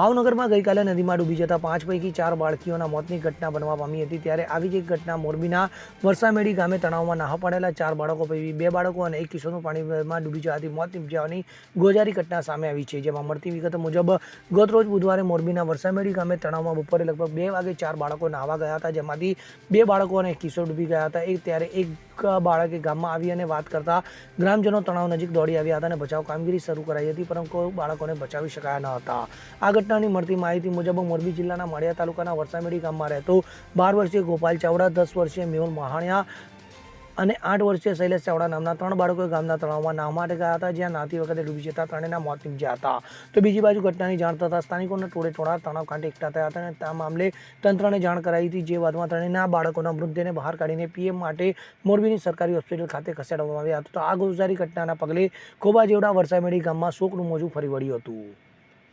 ભાવનગરમાં ગઈકાલે નદીમાં ડૂબી જતા પાંચ પૈકી ચાર બાળકીઓના મોતની ઘટના બનવા પામી હતી. ત્યારે આવી જ એક ઘટના મોરબીના વરસામેડી ગામે તણાવમાં નાહા પડેલા ચાર બાળકો પૈકી બે બાળકો અને એક કિશોરનું પાણીમાં ડૂબી જવાથી મોત નિપજાવાની ગોજારી ઘટના સામે આવી છે, જેમાં મળતી વિગત મુજબ ગતરોજ બુધવારે મોરબીના વરસામેડી ગામે તણાવમાં બપોરે લગભગ બે વાગે ચાર બાળકો નાહવા ગયા હતા, જેમાંથી બે બાળકો અને એક કિશોર ડૂબી ગયા હતા. એક ત્યારે એક બાળકે ગામમાં આવી અને વાત કરતા ગ્રામજનો તણાવ નજીક દોડી આવ્યા હતા અને બચાવ કામગીરી શરૂ કરાઈ હતી, પરંતુ બાળકોને બચાવી શકાયા ન હતા. આ ઘટનાની મળતી માહિતી મુજબ મોરબી જિલ્લાના માળિયા તાલુકાના વરસામેડી ગામમાં રહેતો બાર વર્ષીય ગોપાલ ચાવડા, દસ વર્ષીય મેહુલ મહાણિયા અને આઠ વર્ષીય શૈલેષ ચાવડા નામના ત્રણ બાળકોએ ગામના તળાવમાં નાહવા માટે ગયા હતા, જ્યાં નાતી વખતે ડૂબી જતા ત્રણેયના મોત નીપજ્યા હતા. તો બીજી બાજુ ઘટનાની જાણ થતાં સ્થાનિકોના ટોળે ટોળા તણાવ કાંઠે એકઠા થયા હતા અને આ મામલે તંત્રને જાણ કરાઈ હતી. જે બાદમાં ત્રણેયના બાળકોના મૃતદેહને બહાર કાઢીને પીએમ માટે મોરબીની સરકારી હોસ્પિટલ ખાતે ખસેડવામાં આવ્યા હતા. તો આ ગુજારી ઘટનાના પગલે ખોબા જેવડા વરસામેડી ગામમાં શોકનું મોજું ફરી વળ્યું હતું.